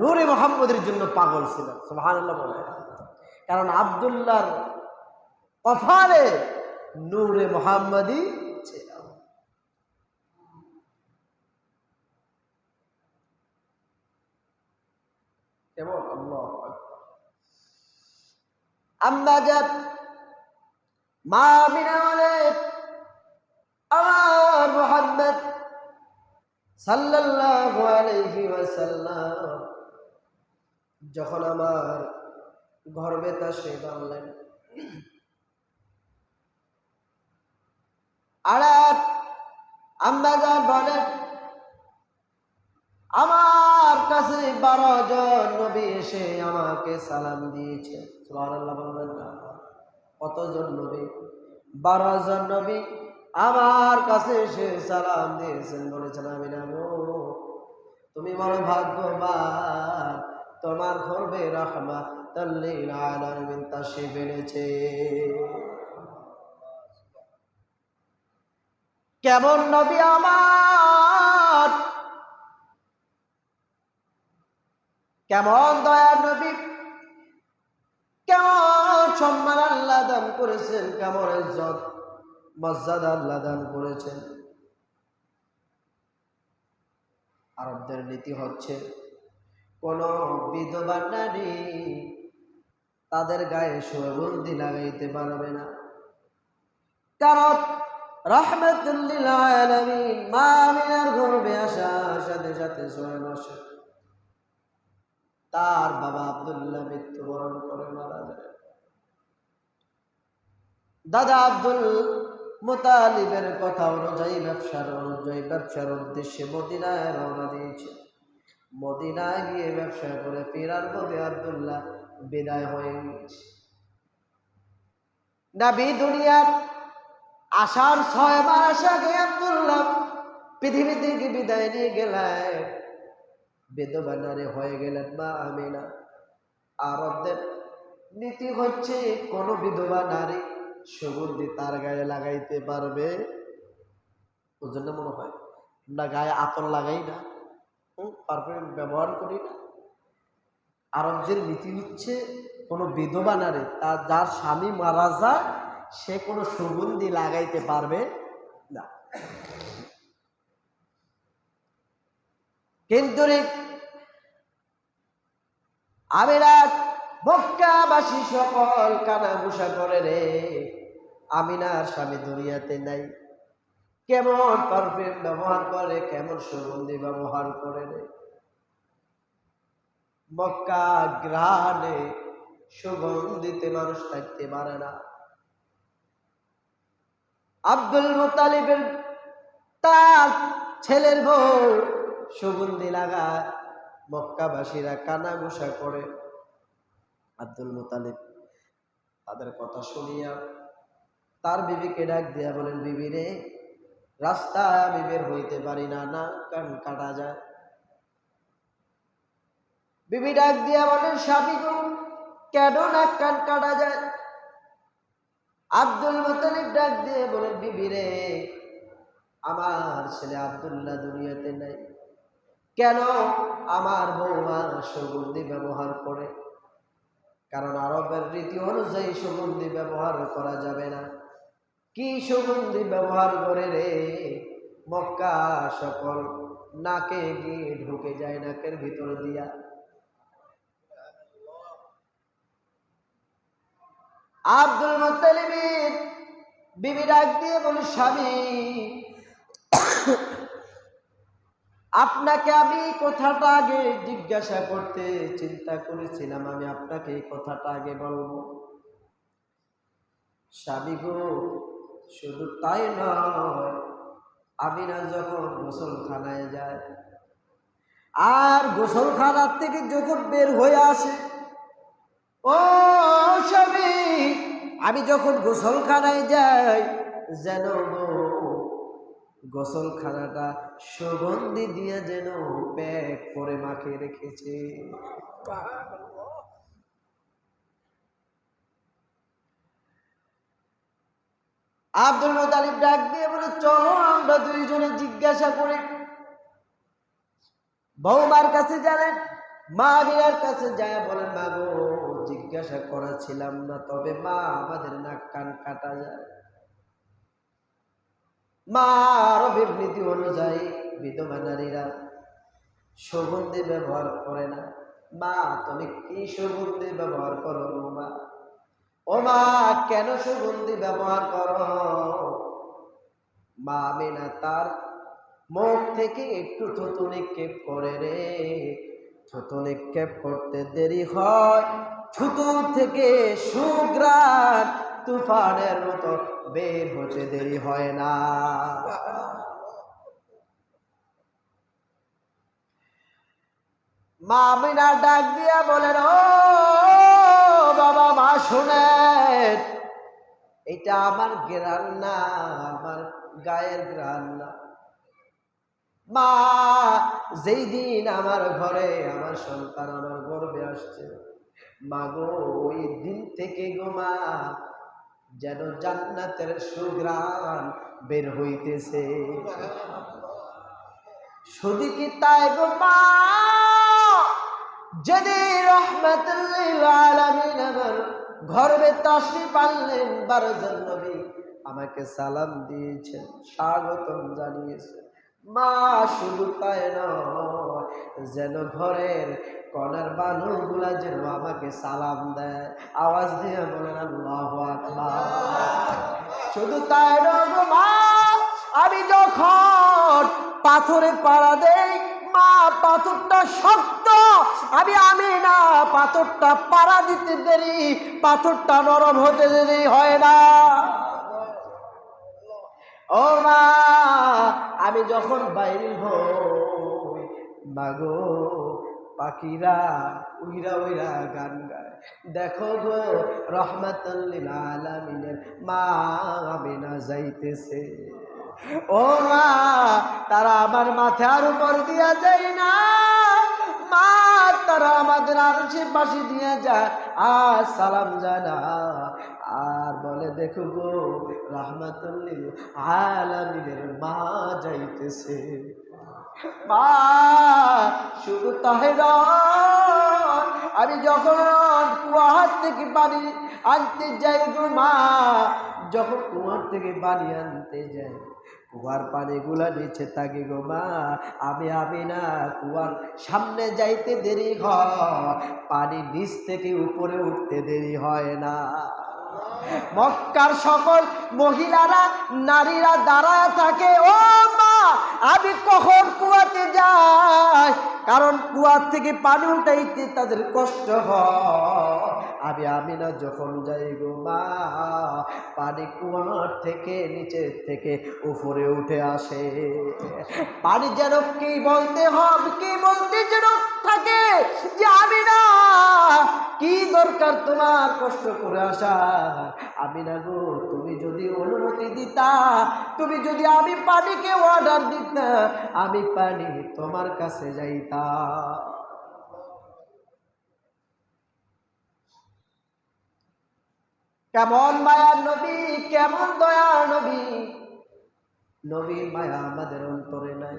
নূরে মোহাম্মদের জন্য পাগল ছিলেন সুবহানাল্লাহ বলে। কারণ আবদুল্লাহর কফালে নূরে মোহাম্মদই ছিল। কেমন? আল্লাহ আমার মোহাম্মদ সাল্লাল্লাহু যখন আমার গর্বে তা সে বানলেন। আর আম্বাজান বলেন আমার কাছে বারো জন নবী এসে আমাকে সালাম দিয়েছে। কতজন নবী? বারো জন নবী আমার কাছে এসে সালাম দিয়েছেন। বলেছেন আমি নামো তুমি বড় ভাগ্যবান। তোমার ঘরবে রাহমা তাল্লিল আলামিন এনেছে কেমন নবী আমার? কেমন দয়ার নবী? কেমন সম্মান আল্লাহ দান করেছেন, কেমন ইজ্জত, মর্যাদা আল্লাহ দান করেছেন। আরবদের নীতি হচ্ছে কোন বিধবা নারী তাদের গায়ে সুগন্ধি লাগাইতে পারবে না। কারণ সাথে সাথে তার বাবা আব্দুল্লাহ মৃত্যুবরণ করে মারা যায়। দাদা আব্দুল মোতালিবের কথা অনুযায়ী ব্যবসার অনুযায়ী ব্যবসার উদ্দেশ্যে মদিনায় রওনা দিয়েছে। মদিনায় গিয়ে ব্যবসা করে ফেরার পথে আব্দুল্লাহ বিদায় হয়ে গিয়েছে। নাবি দুনিয়ার আসার ছয় মাস আগে আব্দুল্লাহ পৃথিবী থেকে বিদায় নিয়ে গেলেন। বেদবা নারী হয়ে গেলেন মা আমিনা। আরবদের নীতি হচ্ছে, কোন বিধবা নারী সুগন্ধি তার গায়ে লাগাইতে পারবে? ওর জন্য মনে হয় আমরা গায়ে আতর লাগাই না। পারফিউম ব্যবহার করি না। আরবদের নীতি হচ্ছে, কোনো বিধবা নারী, তার, যার স্বামী মারা যায়, সে কোনো সুগন্ধি লাগাইতে পারবে না। কিন্তু আমিরাত মক্কাবাসী সকল কানা ঘুষা করে রে, আমিনার স্বামী দুনিয়াতে নাই। কেমন পারফিউম ব্যবহার করে, কেমন সুগন্ধি ব্যবহার করে মক্কা গ্রানে সুগন্ধিতে মানুষ থাকতে পারে না। আব্দুল মোতালিবের তার ছেলের বউ সুগন্ধি লাগায়, মক্কাবাসীরা কানা ঘুষা করে। আব্দুল মোতালিব তাদের কথা শুনিয়া তার বিবিকে ডাক দিয়া বলেন, বিবি রে রাস্তায় আমি বের হইতে পারি না না, কান কাটা যায়। বিবি ডাক দিয়া বলেন স্বামী কেন না কান কাটা যায়? আব্দুল মোতালিব ডাক দিয়ে বলেন, বিবি রে, আমার ছেলে আব্দুল্লাহ দুনিয়াতে নাই। কেন আমার বৌমা সুগন্ধি ব্যবহার করে? কারণ আরবের রীতি অনুযায়ী সুগন্ধি ব্যবহার করা যাবে না। কি সুগন্ধি ব্যবহার করে রে? মক্কা সকল নাকে গিয়ে ঢুকে যায়, নাকের ভিতর দিয়া। আব্দুল মুতালিবের বিবি ডাক দিয়ে বলি, স্বামী, আপনাকে আমি কথাটা আগে জিজ্ঞাসা করতে চিন্তা করেছিলাম। আমি আপনাকে এই কথাটা আগে বলব। স্বামী গো শুধু তাই নয় আমি না যখন গোসলখানায় যায়, আর গোসলখানার থেকে যখন বের হয়ে আসে, ও স্বামী, আমি যখন গোসলখানায় যাই, যেন গোসলখানাটা সুগন্ধি দিয়ে যেন প্যাক করে মাকে রেখেছে। আব্দুল মোতালিব ডাক দিয়ে বলে, চলো আমরা দুইজনে জিজ্ঞাসা করি। বৌমার কাছে জানেন মা আমিনার কাছে যায় বলেন মা গো জিজ্ঞাসা করাছিলাম না, তবে মা আমাদের নাক কান কাটা যায়। মা আরবের নীতি অনুযায়ী বিধবা নারীরা সুগন্ধি ব্যবহার করে না। মা, তুমি কি সুগন্ধি ব্যবহার করো মা ও মা, কেন সুগন্ধি ব্যবহার করো? মা আমিনা তার মুখ থেকে একটু থুতু নিক্ষেপ করে রে। থুতু নিক্ষেপ করতে দেরি হয়। থুতু থেকে সুগ্রাণ তুফানের মতো বের হতে দেরি হয় না। মা আমিনা ডাক দিয়া বলেন ও বাবা, মা শুনেন। এটা আমার গ্রান না, আমার গায়ের গ্রান না। মা, যেই দিন আমার ঘরে আমার সন্তান, আমার গর্বে আসছে, মা গো, ওই দিন থেকে গো মা, যেন জান্নাতের সুগ্রাণ বের হইতেছে। শুধু কি তাই গো মা? আলামিন আমার গর্বে তাশরিফ আনলেন, বারোজন নবী আমাকে সালাম দিয়েছেন, স্বাগতম জানিয়েছেন। মা, শুধু তাই নয়, যেন ঘরের কনার বানুগুলা যেন আমাকে সালাম দেয়। আওয়াজ দিয়ে বলেন, আল্লাহ শুধু তাই নয় মা, আমি যখন পাথরে পাড়া দেই, মা, পাথরটা শক্ত আমি আমি না পাথরটা পাড়া দিতে দেরি, পাথরটা নরম হতে দেরি হয় না। ও মা, আমি যখন বাইরে হই পাখিরা উইরা উইরা গান গায়। দেখো গো রহমাতুল্লিল আলামিনের মা আমিনা যাইতেছে। ও মা, তারা আমার মাথার উপর দিয়া যায় না। মা, তারা আমাদের আরশে পাশে দিয়ে যায়। আর সালাম জানা আর বলে, দেখো গো, রহমাতুল্লিল আলামিনের মা যাইতেছে। মা, শুধু তাহে আমি যখন কুয়ার থেকে পানি আনতে যাই গো মা, যখন কুয়ার থেকে পানি আনতে যাই কুয়ার পানিগুলা নিচে থাকে গো মা। আমি আমি না কুয়ার সামনে যাইতে দেরি হয় পানি নিচ থেকে উপরে উঠতে দেরি হয় না। মক্কার সকল মহিলারা, নারীরা দাঁড়ায় থাকে, ও মা, আমি কখন কুয়াতে যাই? কারণ কুয়ার থেকে পানি উঠাইতে তাদের কষ্ট হয়। আমি আমি না যখন যাই গো মা, পানি কুয়ার থেকে, নিচের থেকে উপরে উঠে আসে। পানি যেন কি বলতে হবে, কি বলতে যেন থাকে যে আমি না কি দরকার তোমার কষ্ট করে আসা? আমি না গো, তুমি যদি অনুমতি দিতা, তুমি যদি আমি পানিকে অর্ডার দিতা, আমি পানি তোমার কাছে যাইতা কেমন মায়ার নবী, কেমন দয়ার নবী? নবীর মায়া আমাদের অন্তরে নাই।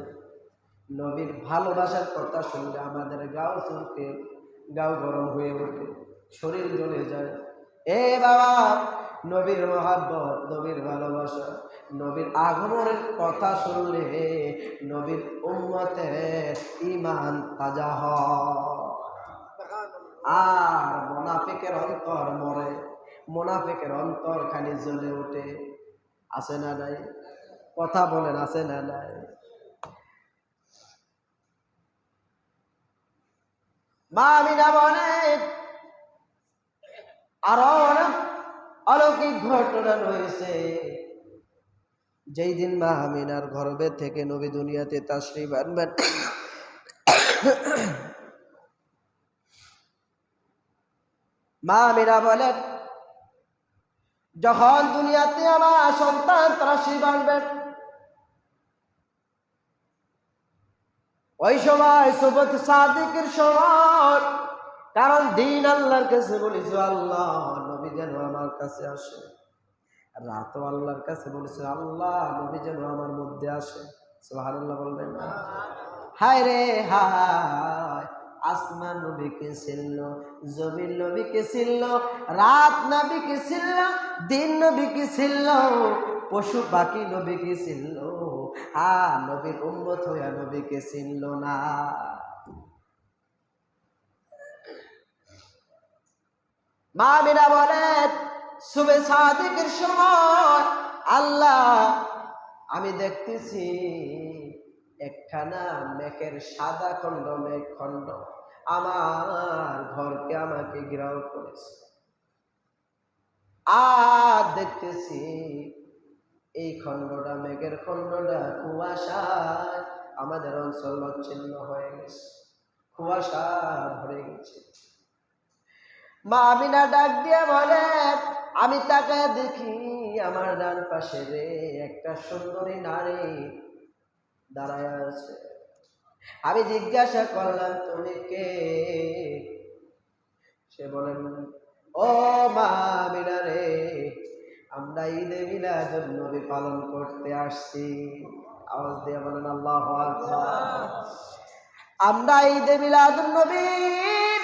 নবীর ভালোবাসার কথা শুনলে আমাদের গাও চলতে গাও গরম হয়ে ওঠে, শরীর জ্বলে যায়। এ বাবা, নবীর মহাব্বত, নবীর ভালোবাসা, নবীর আগমনের কথা শুনলে নবীর উম্মতের ইমান তাজা হয়। আর মোনাফিকের অন্তর মরে। মোনাফিকের অন্তর খালি জ্বলে ওঠে। আছে না নাই? কথা বলেন, আছে না নাই? মা আমিনা বলে আরও অনেক অলৌকিক ঘটনা রয়েছে। যেই দিন মা আমিনার গর্বে থেকে নবী দুনিয়াতে তাশ্রী আনবেন মা আমিনা বলেন যখন দুনিয়াতে আমার সন্তান তাশ্রী আনবেন ওই সময় সুবত সাদিকের সময়, কারণ দিন আল্লাহর কাছে বলিস আল্লাহ, নবী যেন আমার কাছে আসে। রাতও আল্লাহর কাছে বলিস আল্লাহ, নবী যেন আমার মধ্যে আসে। সুবহানাল্লাহ বলবেন হায় রে, হায়। আসমান নবীকে ছিল, জমিন নবীকে ছিল, রাত নবীকে ছিল, দিন নবীকে ছিল, পশু পাখি নবীকে ছিল আ নবীর হইয়া নবীকে ছিল না। মা মিনা বলেন, শুভে সাদিকের সময় আল্লাহ, আমি দেখতেছি একখানা মেঘের সাদা খণ্ড, মেঘ খণ্ড আমার ঘরকে আমাকে ঘেরাও করেছে। আর দেখতেছি এই খণ্ডটা, মেঘের খণ্ডটা কুয়াশায় আমাদের অঞ্চল বিচ্ছিন্ন হয়ে গেছে, কুয়াশা ভরে গেছে। মা আমিনা ডাক দিয়ে বলে, আমি তাকে দেখি, আমার ডান পাশে রে একটা সুন্দরী নারী দাঁড়ায় আছে আমি জিজ্ঞাসা করলাম, তুমি কে? সে বলেন ও মা আমিনা রে আমরা ঈদে মিলাদুন নবী পালন করতে আসছি। আওয়াজ দিয়ে বলেন, আল্লাহ আমরা ঈদে মিলাদুন নবীর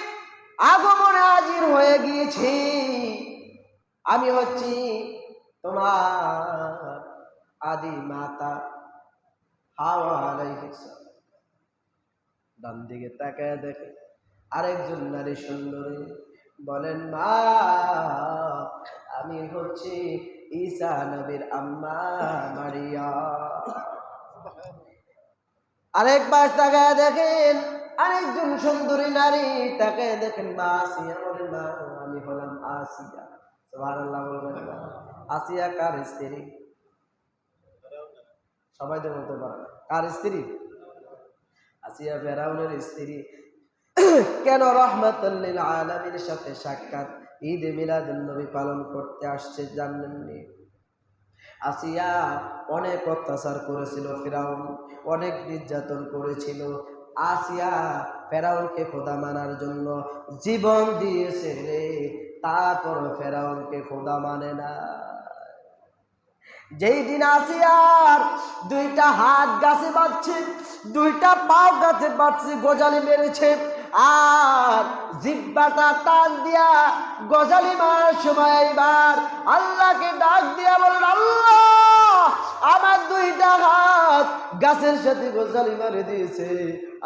আগমনে হাজির হয়ে গিয়েছি। আমি হচ্ছি তোমার আদি মাতা। হাওয়া ডান দিকে তাকায় দেখে আরেকজন নারী সুন্দরী বলেন, মা, আমি হচ্ছি ঈসা নবীর আম্মা মারিয়া। আরেক পাশ তাকায় দেখেন আরেকজন সুন্দরী নারী তাকে দেখেন, মা, আসিয়া বলেন মা, আমি হলাম আসিয়া। বলবেন আসিয়া কার স্ত্রী? সবাই তো বলতে পারে। কার স্ত্রী? আসিয়া ফেরাউনের স্ত্রী। কেন রহমতুল্লিল আলমীর সাথে সাক্ষাৎ? ঈদ মিলাদুল নবী পালন করতে আসছে জানেননি। আসিয়া অনেক অত্যাচার করেছিল ফেরাউন, অনেক নির্যাতন করেছিল। আসিয়া ফেরাউনকে খোদা মানার জন্য জীবন দিয়েছে রে। তারপর ফেরাউনকে খোদা মানে না। যেই দিন আসি আর দুইটা হাত গাছে বাঁধছে, দুইটা পাও গাছে বাঁধছে, গজালি মেরেছে। আর জিব্বাটা টান দিয়া গজালি মার সময় এবার আল্লাহকে ডাক দিয়া বলেন, আল্লাহ, আমার দুইটা হাত গাছের সাথে গজালি মারে দিয়েছে।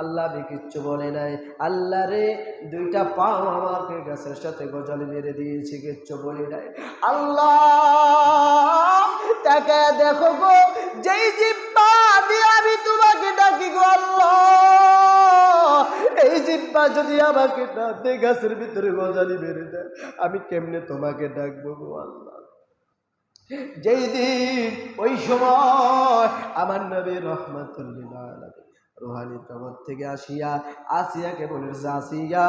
আল্লাহ আমি কিচ্ছু বলে নাই। আল্লাহ রে, দুইটা পাও আমাকে গাছের সাথে গজালি মেরে দিয়েছে, কিচ্ছু বলে নাই। আল্লাহ তাকে দেখো গো, যেই জিব্বা দিয়ে আমি তোমাকে ডাকি গো এই জিব্বা যদি আমাকে ডাকে, গাছের ভিতরে গজালি মেরে দেয়, আমি কেমনে তোমাকে ডাকবো গো আল্লাহ? যেই দিন, ওই সময় আমার নবী রহমতুল্লিল আলামিন রুহানি জগৎ থেকে আসিয়া আসিয়াকে বলেছে আসিয়া,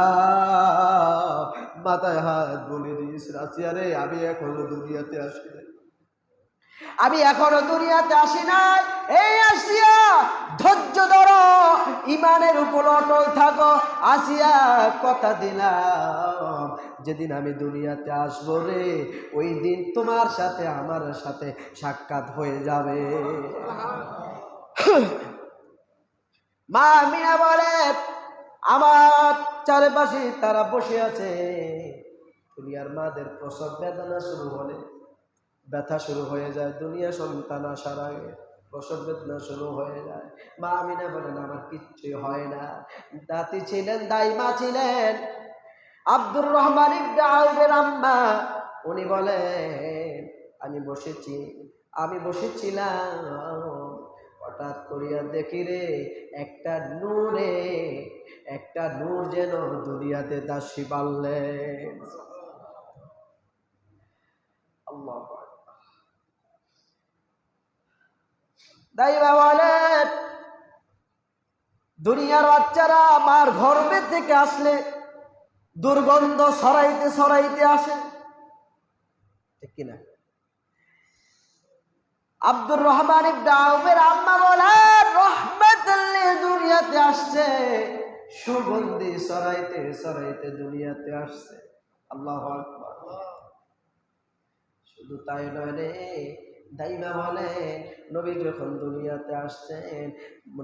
মাথায় হাত বলে আসিয়া রে, আমি এখনও দুনিয়াতে আসি আমি এখনও দুনিয়াতে আসি নাই। এই আসিয়া ধৈর্য ধরো, ইমানের উপর অটল থাকো। আসিয়া কথা দিলাম, যেদিন আমি দুনিয়াতে আসব রে, ওই দিন তোমার সাথে, আমার সাথে সাক্ষাৎ হয়ে যাবে। মা মিয়া বলে, আমার চারিপাশে তারা বসে আছে। দুনিয়ার মাদের প্রসব বেদনা শুরু হলে ব্যথা শুরু হয়ে যায়, দুনিয়া সন্তান আসার আগে প্রসব বেদনা শুরু হয়ে যায়। মা আমিনা বলেন, আমার কিচ্ছুই হয় না। দাতি ছিলেন, দাইমা ছিলেন। আব্দুর রহমান আম্মা, উনি বলেন, আমি বসেছি, আমি বসেছিলাম। হঠাৎ করিয়া দেখি রে, একটা নূরে, একটা নূর যেন দুনিয়াতে দাসী পারলেন আল্লাহ দুনিয়ার বাচ্চারা মার গর্বে থেকে আসলে দুর্গন্ধ সরাইতে সরাইতে আসে। ঠিক কিনা? আব্দুর রহমান আম্মা বলেন দুনিয়াতে আসছে, সুগন্ধি সরাইতে সরাইতে দুনিয়াতে আসছে। আল্লাহ শুধু তাই নয় রে দাইমা বলেন নবী যখন দুনিয়াতে আসছেন,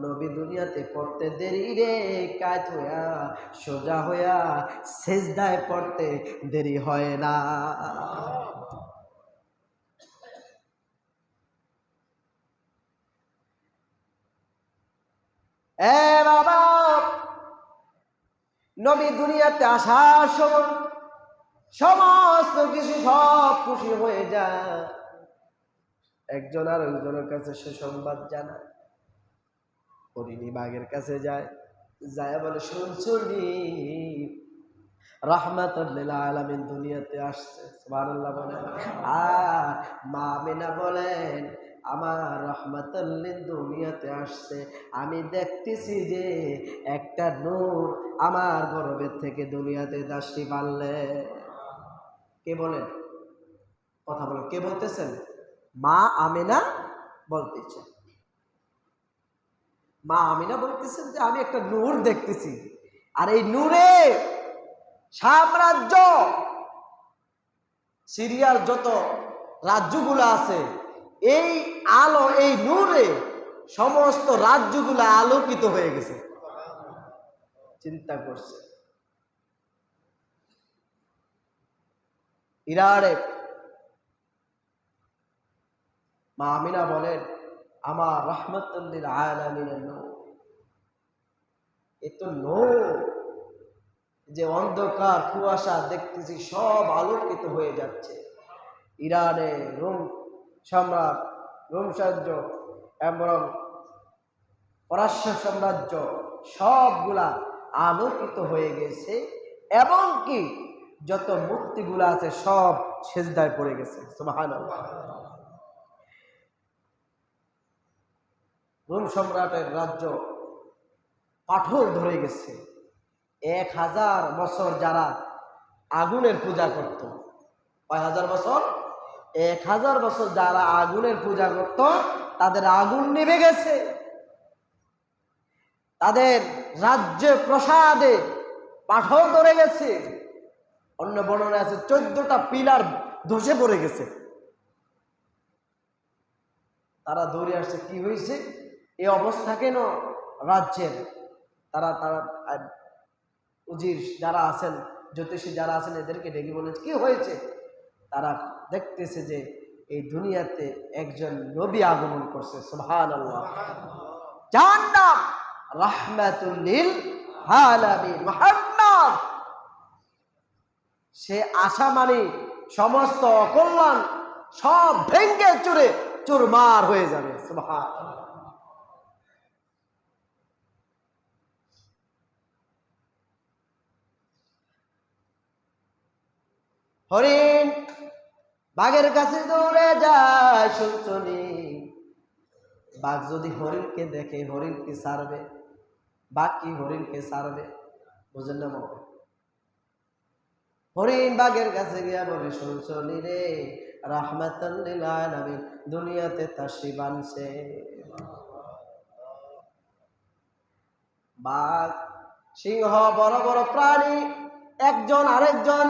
নবী দুনিয়াতে পড়তে দেরি রে কাজ হইয়া, সোজা হইয়া সেজদায় পড়তে দেরি হয় না। এ বাবা, নবী দুনিয়াতে আসার সময় সমস্ত কিছু সব খুশি হয়ে যায়। একজন আর একজনের কাছে সুসংবাদ জানায়। হরিণী বাঘের কাছে যায় যায় বলে শুনছুনি রহমাতুল্লিল আলামিন দুনিয়াতে আসছে। সুবহানাল্লাহ বলেন আর মা আমিনা বলেন, আমার রহমাতুল্লিল দুনিয়াতে আসছে। আমি দেখতেছি যে একটা নূর আমার গর্বের থেকে দুনিয়াতে দাসটি পারলে কে বলেন? কথা বলেন। কে বলতেছেন? মা আমিনা বলতেছে। মা আমিনা বলতেছেন যে, আমি একটা নূর দেখতেছি। আর এই নূরে সাম্রাজ্য, সিরিয়ার যত রাজ্যগুলো আছে, এই আলো, এই নূরে সমস্ত রাজ্যগুলো আলোকিত হয়ে গেছে। চিন্তা করছে। ইরারে মা আমিনা বলেন, আমার রহমতুল্লিল আলামিনের নূর। এ তো নূর যে অন্ধকার কুয়াশা দেখতেছি, সব আলোকিত হয়ে যাচ্ছে। ইরানে রোম সম্রাট, রোম সাম্রাজ্য এবং পরাশ্য সাম্রাজ্য, সবগুলা আলোকিত হয়ে গেছে এবং কি যত মূর্তিগুলো আছে, সব সেজদায় পড়ে গেছে। সুবহানাল্লাহ। রোম সম্রাটের রাজ্য পাথর ধরে গেছে। এক হাজার বছর যারা আগুনের পূজা করত, কয় হাজার বছর? এক হাজার বছর যারা আগুনের পূজা করত, তাদের আগুন নেমে গেছে। তাদের রাজ্যে প্রসাদে পাথর ধরে গেছে। অন্য বর্ণনা আছে, চোদ্দটা পিলার ধসে পড়ে গেছে। তারা দৌড়ে আসছে, কি হয়েছে? এই অবস্থা কেন রাজ্যের? তারা তারা উজির যারা আছেন, জ্যোতিষী যারা আছেন, এদেরকে ডেকে বলেছে, কি হয়েছে? তারা দেখতেছে যে এই দুনিয়াতে একজন নবী আগমন করছে রাহমাতুল্লিল সে আশা মানে সমস্ত অকল্যাণ সব ভেঙ্গে চুরে চুরমার হয়ে যাবে সুবহান হরিণ, বাঘের কাছে দৌড়ে যায় শুনছনি। বাঘ যদি হরিণকে দেখে, হরিণকে সারবে বাঘ কি হরিণকে সারবে বুঝেন না মনে হরিণ বাঘের কাছে গিয়া বলে, শুনছনি রে আলামিন, দুনিয়াতে তাশরিফ বানছে বাঘ সিংহ, বড় বড় প্রাণী, একজন আরেকজন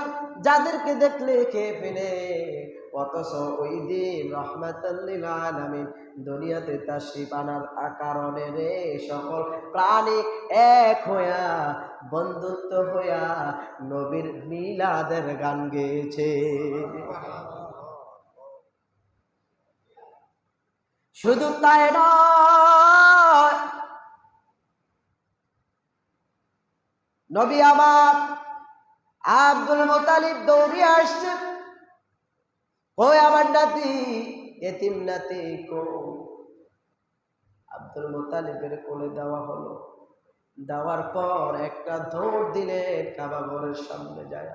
যাদেরকে দেখলে খেয়ে ফেলে। অথচ ওই দিন রহমাতাল্লিল দুনিয়াতে তাশরিফ আনার কারণে রে সকল প্রাণী এক হইয়া, বন্ধুত্ব হইয়া নবীর মিলাদের গান গেয়েছে। শুধু তাই নয়, নবী আমার আব্দুল মোতালিব দৌড়ে আসছে। ওই আমার নাতি? এতিম নাতি কো আব্দুল মোতালিবের কোলে দেওয়া হলো। দেওয়ার পর একটা দৌড় দিলে কাবা ঘরের সামনে যায়।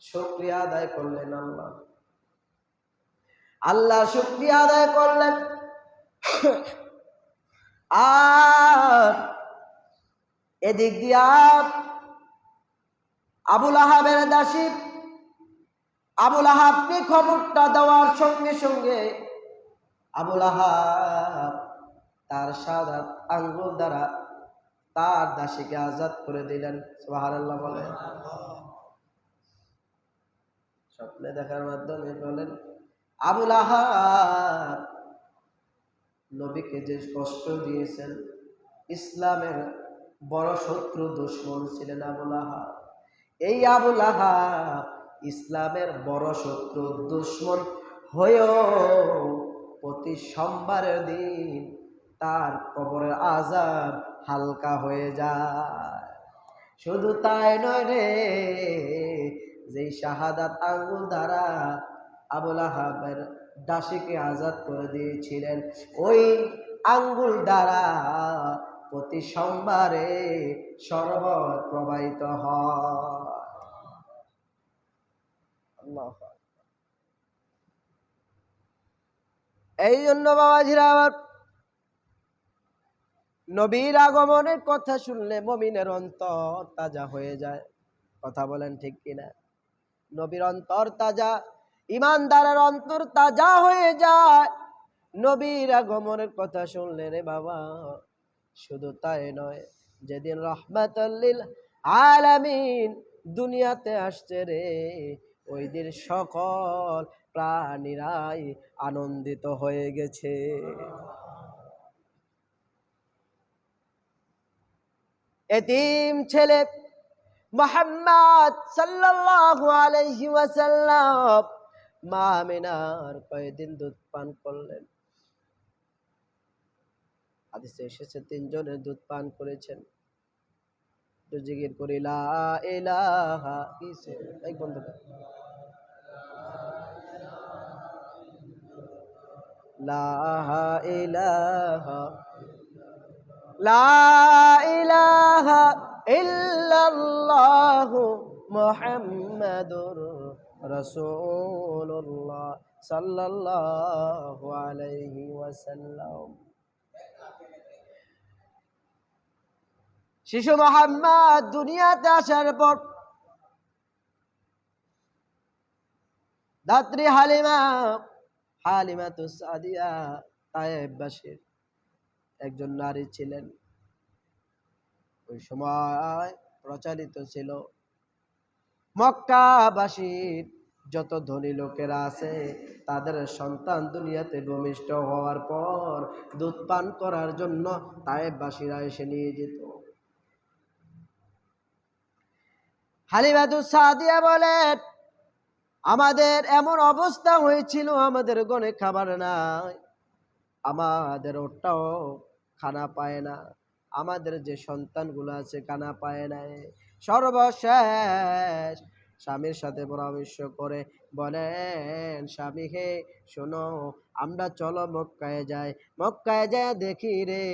শুক্রিয়া আদায় করলেন আল্লাহ। আল্লাহ শুক্রিয়া আদায় করলেন। আর এদিক দিয়া আবুল আহাবের দাসী। আবুল আহাবকে খবরটা দেওয়ার সঙ্গে সঙ্গে আবুল আহাব তার সাদা আঙ্গুল দ্বারা তার দাসীকে আজাদ করে দিলেন। সুবহানাল্লাহ বলেন। স্বপ্নে দেখার মাধ্যমে বলেন, আবুল আহাব নবীকে যে কষ্ট দিয়েছেন, ইসলামের বড় শত্রু দুশ্মন ছিলেন আবুল আহাব। এই আবুল আহাব ইসলামের বড় শত্রু, দুশ্মন। হয়েও প্রতি সোমবারের দিন তার কবরের আজাব হালকা হয়ে যায়। শুধু তাই নয় রে, যেই শাহাদাত আঙ্গুল দ্বারা আবুল আহাবের দাসীকে আজাদ করে দিয়েছিলেন, ওই আঙ্গুল দ্বারা প্রতি সোমবারে শরবত প্রবাহিত হয়। আল্লাহু। এই জন্য বাবাজিরা আমার নবীর আগমনের কথা শুনলে মমিনের অন্তর তাজা হয়ে যায়। কথা বলেন ঠিক কিনা? নবীর অন্তর তাজা, ইমানদারের অন্তর তাজা হয়ে যায়। নবীর আগমনের কথা শুনলে রে বাবা, শুধু তাই নয়, যেদিন রহমাতাল্লিল আলামিন দুনিয়াতে আসছে রে ওই দিন সকল প্রাণীরাই আনন্দিত হয়ে গেছে। এতিম ছেলে মোহাম্মদ সাল্লাল্লাহু আলাইহি ওয়াসাল্লাম মা কয়েকদিন দুধ পান করলেন। হাদিসে এসেছে তিনজনের দুধ পান করেছেন। জিগির করি, লা ইলাহা কিসে এক বন্ধ কর। লা ইলাহা লা ইলাহা ইল্লাল্লাহু মুহাম্মাদুর রাসূলুল্লাহ সাল্লাল্লাহু আলাইহি ওয়াসাল্লাম শিশু মোহাম্মদ দুনিয়াতে আসার পর দাত্রী হালিমা একজন নারী ছিলেন। ওই সময় প্রচারিত ছিল। মক্কাবাসীর যত ধনী লোকেরা আছে, তাদের সন্তান দুনিয়াতে ভূমিষ্ঠ হওয়ার পর দুধ পান করার জন্য তায়েববাসীরা এসে নিয়ে যেত। হালিমাদুস সাদিয়া বলেন আমাদের এমন অবস্থা হয়েছিল, আমাদের গনে খাবার নাই। আমাদের ওটাও খানা পায় না। আমাদের যে সন্তানগুলো আছে, খানা পায় নাই। সর্বশেষ স্বামীর সাথে পরামর্শ করে বলেন, স্বামী হে, শোনো, আমরা চলো মক্কায় যাই। মক্কায় যায় দেখি রে,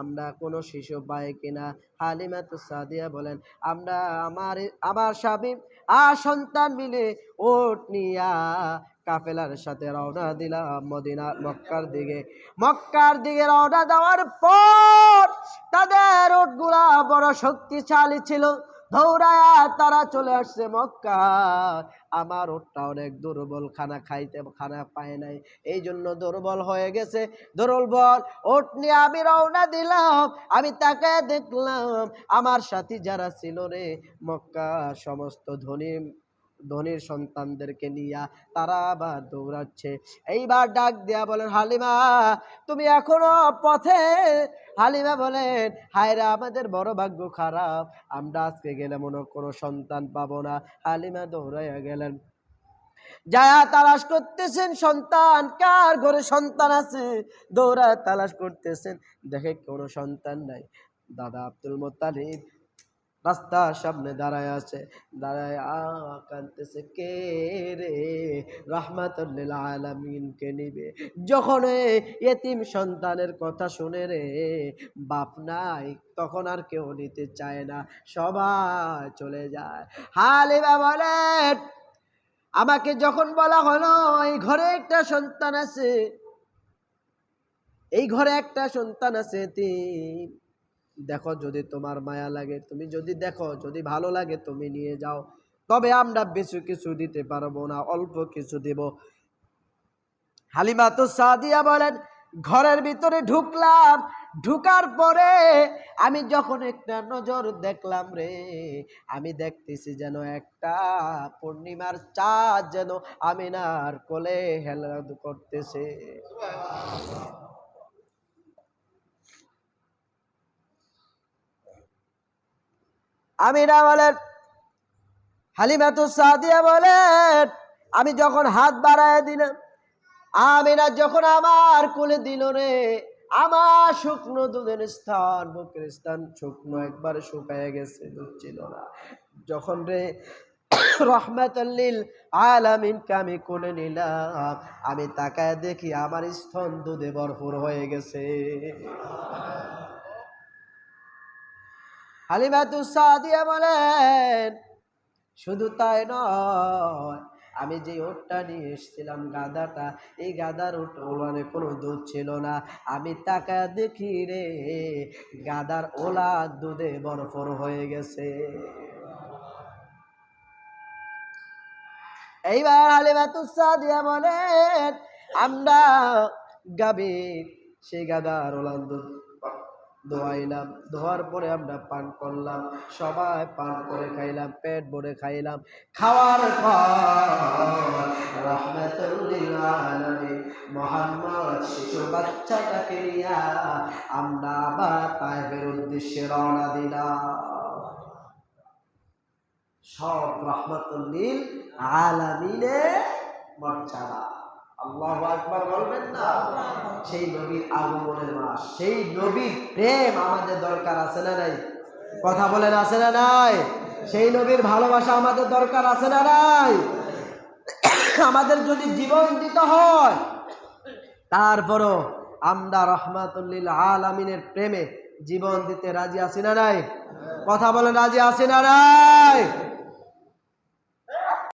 আমরা কোনো শিশু পাই কিনা। হালিমা তো সাদিয়া বলেন, আমরা, আমার আমার স্বামী আর সন্তান মিলে ওট নিয়া কাফেলার সাথে রওনা দিলাম মদিনা মক্কার দিকে। মক্কার দিকে রওনা দেওয়ার পর তাদের ওটগুলা বড় শক্তিশালী ছিল। দৌড়ায়া তারা চলে আসছে মক্কা। আমার ওটটা অনেক দুর্বল, খানা খাইতে, খানা পায় নাই। এই জন্য দুর্বল হয়ে গেছে। দুর্বল ওট নিয়ে আমি রওনা দিলাম, আমি তাকে দেখলাম। আমার সাথী যারা ছিল রে, মক্কা সমস্ত ধনী, ধনির সন্তানদেরকে নিয়া তারা আবার দৌড়াচ্ছে। এইবার ডাক দেয়া বলেন, হালিমা, তুমি এখনও পথে হালিমা বলেন হায়রা আমাদের বড় ভাগ্য খারাপ। আমরা আজকে গেলে মনে কোনো সন্তান পাবো না। হালিমা দৌড়াইয়া গেলেন। যারা তালাশ করতেছেন সন্তান, কার ঘরে সন্তান আছে? দৌড়া তালাশ করতেছেন, দেখে কোনো সন্তান নাই। দাদা আব্দুল মোত্তালিব রাস্তার সামনে দাঁড়ায় আছে, দাঁড়ায় কে রে? নিবে? যখন এতিম সন্তানের কথা শুনে রে, বাপ নাই, তখন আর কেউ নিতে চায় না, সবাই চলে যায়। হালিমা বলেন, আমাকে যখন বলা হলো, এই ঘরে একটা সন্তান আছে, এই ঘরে একটা সন্তান আছে এতিম। দেখো যদি তোমার মায়া লাগে, তুমি যদি দেখো যদি ভালো লাগে, তুমি নিয়ে যাও। তবে আমরা বেশি কিছু দিতে পারব না, অল্প কিছু দেব। হালিমা তো সাদিয়া বলেন, ঘরের ভিতরে ঢুকলাম, ঢুকার পরে আমি যখন একটা নজর দেখলাম রে, আমি দেখতেছি যেন একটা পূর্ণিমার চাঁদ যেন আমিনার কোলে হেলা করতেছে। আমিনা বলেন হালিমাতু সাদিয়া বলেন, আমি যখন হাত বাড়ায় দিলাম, আমিনা যখন আমার কোলে দিল রে, আমার শুকনো দুধের স্থান, বুকের স্থান শুকনো একবার শুকায় গেছে, দুধ ছিল না। যখন রে রহমাতাল্লিল আলামিনকে আমি কোলে নিলাম, আমি তাকায় দেখি আমার স্তন দুধে ভরপুর হয়ে গেছে। হালিমাতুসাদিয়া বলেন, শুধু তাই নয়, আমি যে ওটটা নিয়ে এসেছিলাম গাদাটা, এই গাদার ওট ওলানে কোনো দুধ ছিল না। আমি তাকায় দেখি রে, গাদার ওলা দুধে বরফর হয়ে গেছে। এইবার হালিমাতুসাদিয়া বলেন, আমরা গাবে, সেই গাদার ওলান দুধ দোয়াইলাম ধোয়ার পরে আমরা পান করলাম, সবাই পান করে খাইলাম, পেট ভরে খাইলাম। খাওয়ার পর শিশু বাচ্চাটাকে নিয়ে আমরা আবার তাইফের উদ্দেশ্যে রওনা দিলাম। সব রহমাতুল্লিল আলামিনে মর্যাদা। আল্লাহ আকবার বলবেন না? সেই নবীর আগমনের মাস সেই নবীর প্রেম আমাদের দরকার আছে না নাই? কথা বলেন আছে না নাই? সেই নবীর ভালোবাসা আমাদের দরকার আছে না নাই? আমাদের যদি জীবন দিতে হয় তারপরও আমরা রহমাতুল্লিল আলামিনের প্রেমে জীবন দিতে রাজি আছি না নাই? কথা বলেন রাজি আছি না নাই?